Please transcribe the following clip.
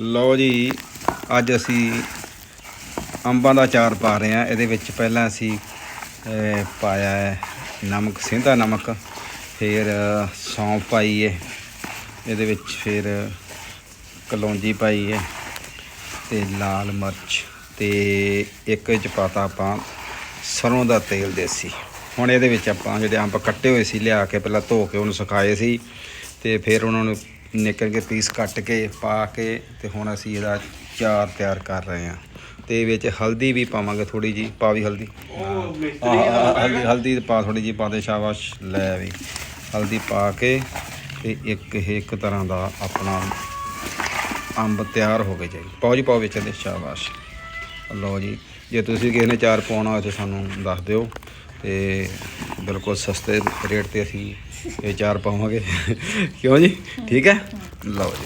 ਲਓ ਜੀ, ਅੱਜ ਅਸੀਂ ਅੰਬਾਂ ਦਾ ਅਚਾਰ ਪਾ ਰਹੇ ਹਾਂ। ਇਹਦੇ ਵਿੱਚ ਪਹਿਲਾਂ ਅਸੀਂ ਪਾਇਆ ਹੈ ਨਮਕ, ਸਿੰਧਾ ਨਮਕ, ਫਿਰ ਸੌਂਫ ਪਾਈ ਹੈ। ਇਹਦੇ ਵਿੱਚ ਫਿਰ ਕਲੌਂਜੀ ਪਾਈ ਹੈ ਤੇ ਲਾਲ ਮਿਰਚ ਤੇ ਇੱਕ ਵਿੱਚ ਪਾਤਾ ਆਪਾਂ ਸਰੋਂ ਦਾ ਤੇਲ ਦੇਸੀ। ਹੁਣ ਇਹਦੇ ਵਿੱਚ ਆਪਾਂ ਜਿਹੜੇ ਅੰਬ ਕੱਟੇ ਹੋਏ ਸੀ, ਲਿਆ ਕੇ ਪਹਿਲਾਂ ਧੋ ਕੇ ਉਹਨੂੰ ਸੁਕਾਏ ਸੀ ਤੇ ਫਿਰ ਉਹਨਾਂ ਨੂੰ ਨਿਕਲ ਕੇ ਪੀਸ ਕੱਟ ਕੇ ਪਾ ਕੇ ਤੇ ਹੁਣ ਅਸੀਂ ਇਹਦਾ ਚਾਰ ਤਿਆਰ ਕਰ ਰਹੇ ਹਾਂ। ਤੇ ਵਿੱਚ ਹਲਦੀ ਵੀ ਪਾਵਾਂਗੇ ਥੋੜੀ ਜੀ ਪਾ ਵੀ ਹਲਦੀ। ਹਲਦੀ ਹਲਦੀ ਪਾ ਥੋੜੀ ਜੀ ਪਾ ਦੇ ਸ਼ਾਬਾਸ਼ ਲੈ ਵੀ। ਹਲਦੀ ਪਾ ਕੇ ਤੇ ਇੱਕ ਇਹ ਇੱਕ ਤਰ੍ਹਾਂ ਦਾ ਆਪਣਾ ਅੰਬ ਤਿਆਰ ਹੋ ਗਏ ਜੀ। ਪਾਓ ਜੀ ਪਾਓ ਵਿੱਚ ਇਹਦੇ ਸ਼ਾਬਾਸ਼। ਲਓ ਜੀ ਜੇ ਤੁਸੀਂ ਕਿਸੇ ਨੇ ਚਾਰ ਪਾਉਣਾ ਹੋਵੇ ਤਾਂ ਸਾਨੂੰ ਦੱਸ ਦਿਓ। ਤੇ ਬਿਲਕੁਲ ਸਸਤੇ ਰੇਟ ਤੇ ਅਸੀਂ ਇਹ ਚਾਰ ਪਾਵਾਂਗੇ। ਕਿਉਂ ਜੀ? ਠੀਕ ਹੈ? ਲਓ ਜੀ।